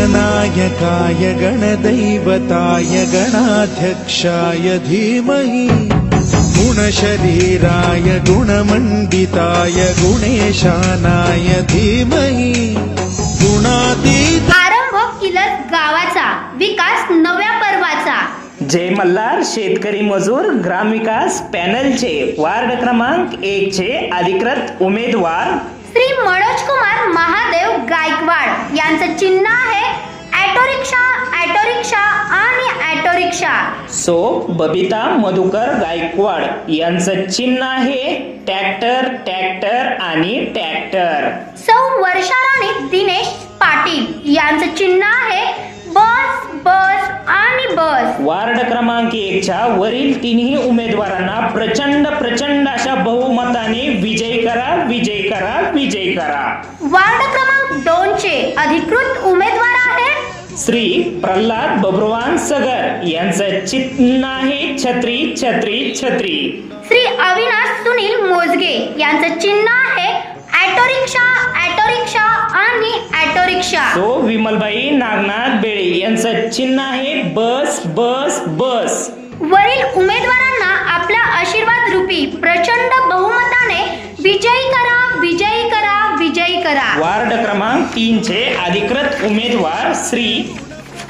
गणनायकाय गणदैवताय गणाध्यक्षाय धीमहि। गुणशरीराय गुणमण्डिताय गुणेशानाय धीमहि। गुणातीत आरंभ किलस गावाचा विकास नव्या पर्वाचा. जय मल्हार शेतकरी मजूर ग्रामविकास पॅनलचे वार्ड क्रमांक एक चे अधिकृत उमेदवार श्री मनोज कुमार महादेव गायकवाड. यांचं चिन्ह आहे ॲटो रिक्षा ॲटो रिक्षा आणि auto rickshaw so Babita Madhukar Gaikwad यांचं चिन्ह आहे ट्रॅक्टर ट्रॅक्टर आणि ट्रॅक्टर. सौ वर्षाराणी दिनेश पाटील यांचं चिन्ह आहे बस बस आणि बस. वार्ड क्रमांक एकच्या वरील तिन्ही उमेदवारांना प्रचंड प्रचंड अशा बहुमताने विजय करा विजय करा विजय करा. वार्ड क्रमांक दोन चे अधिकृत उमेदवार आहेत श्री प्रल्हाद बब्रुवान सगर यांचं चिन्ह आहे छत्री छत्री छत्री. श्री अविनाश सुनील मोजगे यांचं चिन्ह आहे. ॲटो रिक्षा ॲटो रिक्षा आणि ॲटो रिक्षा. तो विमलबाई नागनाथ बेळे यांचं चिन्ह आहे. बस बस बस. वरील उमेदवारांना आपल्या आशीर्वाद रूपी प्रचंड बहुमताने विजयी करा. करा. वार्ड क्रमांक तीन चे अधिकृत उमेदवार श्री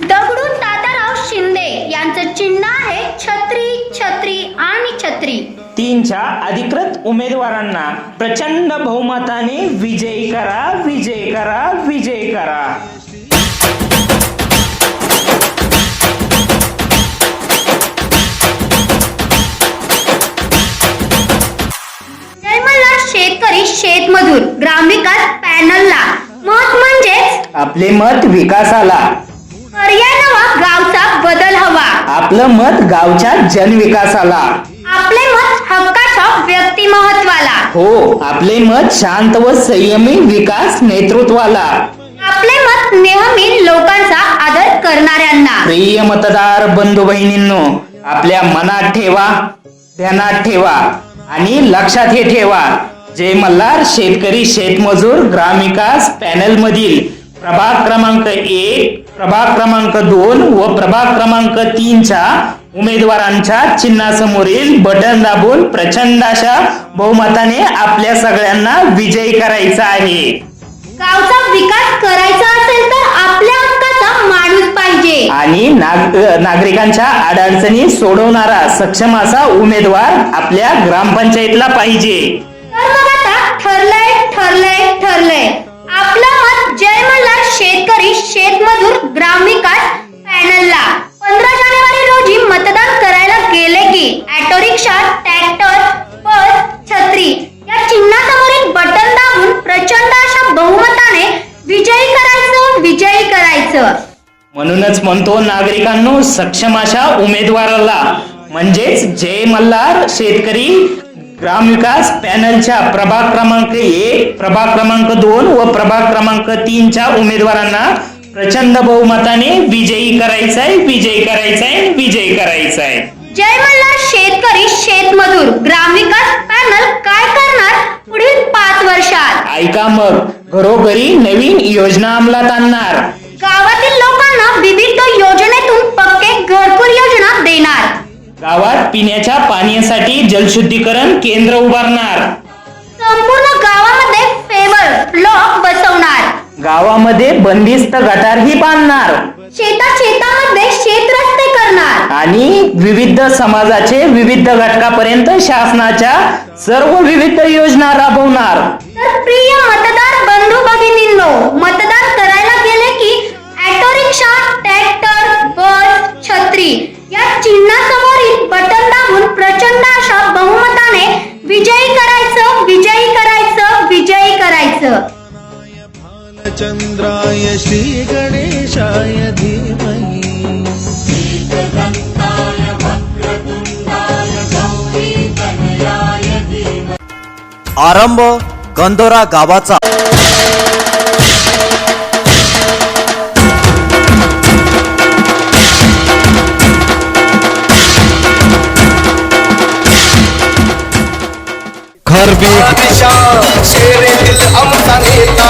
दगडू तात्याराव शिंदे यांचं चिन्ह आहे छत्री छत्री आणि छत्री. तीनच्या अधिकृत उमेदवारांना प्रचंड बहुमताने विजयी करा विजय करा विजय करा. पॅनलला मत म्हणजेच आपले मत विकासाला. पर्याय नवा गावचा बदल हवा. आपलं मत गावच्या जनविकासाला. आपले मत हक्काच्या व्यक्तिमहत्वाला. हो आपले मत शांत व संयमी विकास नेतृत्वाला. आपले मत नेहमी लोकांचा आदर करणाऱ्यांना. प्रिय मतदार बंधू बहिणींनो आपल्या मनात ठेवा ध्यानात ठेवा आणि लक्षात हे ठेवा. जय मल्हार शेतकरी शेतमजूर ग्रामविकास पॅनल मधील प्रभाग क्रमांक एक प्रभाग क्रमांक दोन व प्रभाग क्रमांक तीनच्या उमेदवारांच्या चिन्हासमोरील बटन दाबून प्रचंड अशा बहुमताने आपल्या सगळ्यांना विजयी करायचा आहे. गावचा विकास करायचा असेल तर आपल्या हक्काचा माणूस पाहिजे. आणि नाग नागरिकांच्या अडचणी सोडवणारा सक्षम असा उमेदवार आपल्या ग्रामपंचायतला पाहिजे. करायचं म्हणूनच म्हणतो नागरिकांनो सक्षम अशा उमेदवाराला म्हणजेच जय मल्हार शेतकरी ग्रामविकास पॅनलच्या प्रभाग क्रमांक एक प्रभाग क्रमांक दोन व प्रभाग क्रमांक तीनच्या उमेदवारांना प्रचंड बहुमताने विजयी करायचंय विजयी करायचंय विजयी करायचंय. जय मल्हार शेतकरी शेतमजूर ग्रामविकास पॅनल काय करणार पुढील पाच वर्षात? ऐका मग घरोघरी नवीन योजना अंमलात आणणार. योजनेतून पक्के घरकुल योजना देणार. गावात पिण्याच्या पाण्यासाठी जलशुद्धीकरण केंद्र उभारणार. संपूर्ण गावामध्ये फेवर ब्लॉक बसवणार. गावामध्ये बंदिस्त गटारही बांधणार. शेता शेतामध्ये शेत रस्ते करणार. आणि विविध समाजाचे विविध घटकापर्यंत शासनाच्या सर्व विविध योजना राबवणार. तर प्रिय मतदार बंधू भगिनींनो मतदान करायचं चंद्राय श्रीगणेशाय धीमहि. आरंभ गंधोरा गावाचा. घर भी दिशा शेरे दिल अमसा नेता